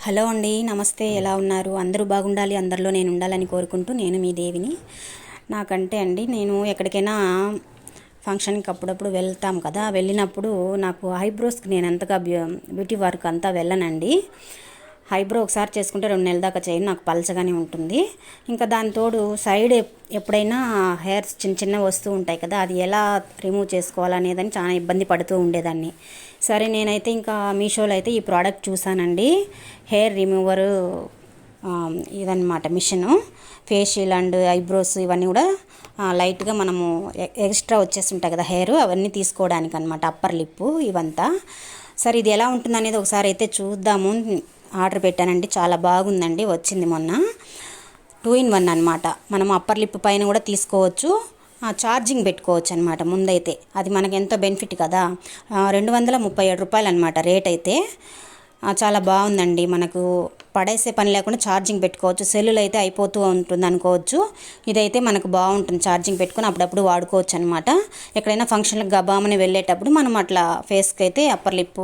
Hello అండి నమస్తే. ఎలా ఉన్నారు? అందరూ బాగుండాలి అందరిలో నేను ఉండాలని కోరుకుంటూ నేను మీ దేవిని. నాకంటే అండి నేను ఎక్కడికైనా ఫంక్షన్కి అప్పుడప్పుడు వెళ్తాం కదా. వెళ్ళినప్పుడు నాకు ఐబ్రోస్కి నేను అంతగా బ్యూటీ వర్క్ అంతా వెళ్ళనండి. ఐబ్రో ఒకసారి చేసుకుంటే రెండు నెలల దాకా చేయను నాకు పలచగానే ఉంటుంది. ఇంకా దాని తోడు సైడ్ ఎప్పుడైనా హెయిర్స్ చిన్న చిన్న వస్తూ ఉంటాయి కదా అది ఎలా రిమూవ్ చేసుకోవాలనేదని చాలా ఇబ్బంది పడుతూ ఉండేదాన్ని. సరే నేనైతే ఇంకా మీషోలో అయితే ఈ ప్రోడక్ట్ చూసానండి. హెయిర్ రిమూవరు ఇదన్నమాట మిషను. ఫేషియల్ అండ్ ఐబ్రోస్ ఇవన్నీ కూడా లైట్గా మనము ఎక్స్ట్రా వచ్చేసి ఉంటాయి కదా హెయిర్ అవన్నీ తీసుకోవడానికి అనమాట అప్పర్ లిప్పు ఇవంతా. సరే ఇది ఎలా ఉంటుందనేది ఒకసారి అయితే చూద్దాము. ఆర్డర్ పెట్టానండి. చాలా బాగుందండి. వచ్చింది మొన్న. టూ ఇన్ వన్ అనమాట మనం అప్పర్ లిప్ పైన కూడా తీసుకోవచ్చు. ఛార్జింగ్ పెట్టుకోవచ్చు అనమాట ముందైతే. అది మనకి ఎంతో బెనిఫిట్ కదా. రెండు వందల ముప్పై ఏడు రూపాయలు అనమాట రేట్ అయితే. చాలా బాగుందండి. మనకు పడేసే పని లేకుండా ఛార్జింగ్ పెట్టుకోవచ్చు. సెల్లులు అయితే అయిపోతూ ఉంటుంది అనుకోవచ్చు. ఇదైతే మనకు బాగుంటుంది. ఛార్జింగ్ పెట్టుకుని అప్పుడప్పుడు వాడుకోవచ్చు అనమాట ఎక్కడైనా ఫంక్షన్లకు గబామని వెళ్ళేటప్పుడు మనం అట్లా ఫేస్కి అయితే అప్పర్ లిప్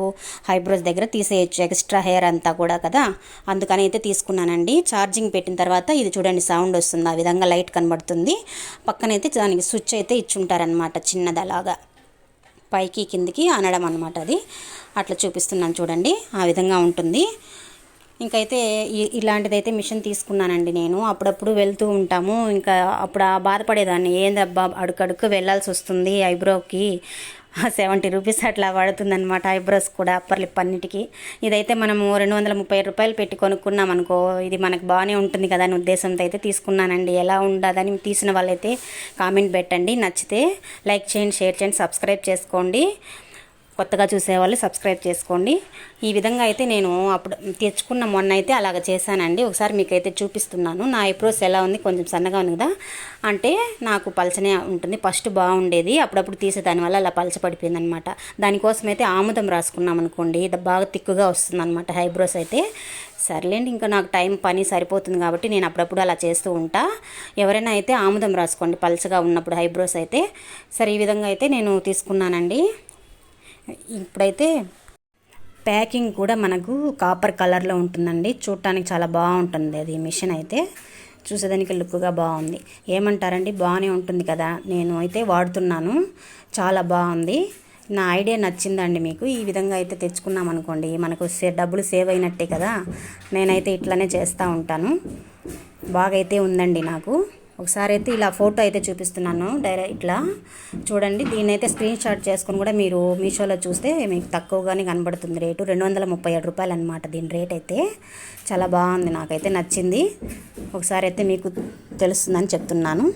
హైబ్రోస్ దగ్గర తీసేయచ్చు. ఎక్స్ట్రా హెయిర్ అంతా కూడా కదా. అందుకని అయితే తీసుకున్నానండి. ఛార్జింగ్ పెట్టిన తర్వాత ఇది చూడండి సౌండ్ వస్తుంది. ఆ విధంగా లైట్ కనబడుతుంది. పక్కనైతే దానికి స్విచ్ అయితే ఇచ్చుంటారనమాట చిన్నది అలాగా పైకి కిందికి అనడం అనమాట అది. అట్లా చూపిస్తున్నాను చూడండి ఆ విధంగా ఉంటుంది. ఇంకైతే ఇలాంటిదైతే మిషన్ తీసుకున్నానండి నేను. అప్పుడప్పుడు వెళ్తూ ఉంటాము. ఇంకా అప్పుడు బాధపడేదాన్ని ఏందబ్బా అడుకడుకు వెళ్ళాల్సి వస్తుంది ఐబ్రోకి. సెవెంటీ రూపీస్ అట్లా పడుతుందనమాట ఐబ్రోస్ కూడా అప్పర్ లిప్ అన్నిటికీ. ఇదైతే మనము రెండు వందల ముప్పై రూపాయలు పెట్టి కొనుక్కున్నాం అనుకో ఇది మనకు బాగానే ఉంటుంది కదా అని ఉద్దేశంతో అయితే తీసుకున్నానండి. ఎలా ఉండదని తీసిన వాళ్ళైతే కామెంట్ పెట్టండి. నచ్చితే లైక్ చేయండి షేర్ చేయండి సబ్స్క్రైబ్ చేసుకోండి. కొత్తగా చూసేవాళ్ళు సబ్స్క్రైబ్ చేసుకోండి. ఈ విధంగా అయితే నేను అప్పుడు తెచ్చుకున్న మొన్న అయితే అలాగ చేశానండి. ఒకసారి మీకైతే చూపిస్తున్నాను. నా ఐబ్రోస్ ఎలా ఉంది? కొంచెం సన్నగా ఉంది కదా? అంటే నాకు పలచనే ఉంటుంది. ఫస్ట్ బాగుండేది. అప్పుడప్పుడు తీసే దానివల్ల అలా పలచ పడిపోయింది అనమాట దానికోసం అయితే ఆముదం రాసుకున్నాం అనుకోండి. ఇది బాగా తిక్కుగా వస్తుంది అనమాట ఐబ్రోస్ అయితే. సర్లేండి ఇంకా నాకు టైం పని సరిపోతుంది కాబట్టి నేను అప్పుడప్పుడు అలా చేస్తూ ఉంటా. ఎవరైనా అయితే ఆముదం రాసుకోండి పలచగా ఉన్నప్పుడు ఐబ్రోస్ అయితే. సరే ఈ విధంగా అయితే నేను తీసుకున్నానండి. ఇప్పుడైతే ప్యాకింగ్ కూడా మనకు కాపర్ కలర్లో ఉంటుందండి. చూడటానికి చాలా బాగుంటుంది అది మిషన్ అయితే. చూసేదానికి లుక్గా బాగుంది. ఏమంటారండి? బాగానే ఉంటుంది కదా. నేను అయితే వాడుతున్నాను. చాలా బాగుంది. నా ఐడియా నచ్చిందండి మీకు. ఈ విధంగా అయితే తెచ్చుకున్నాం అనుకోండి. మనకు సే డబ్బులు సేవ్ అయినట్టే కదా. నేనైతే ఇట్లానే చేస్తూ ఉంటాను. బాగా అయితే ఉందండి నాకు. ఒకసారి అయితే ఇలా ఫోటో అయితే చూపిస్తున్నాను. డైరెక్ట్ ఇట్లా. చూడండి దీన్ని అయితే స్క్రీన్ షాట్ చేసుకుని కూడా మీరు మీషోలో చూస్తే మీకు తక్కువగానే కనబడుతుంది రేటు. రెండు వందల ముప్పై ఏడు రూపాయలు అనమాట దీని రేట్ అయితే. చాలా బాగుంది నాకైతే నచ్చింది. ఒకసారి అయితే మీకు తెలుస్తుందని చెప్తున్నాను.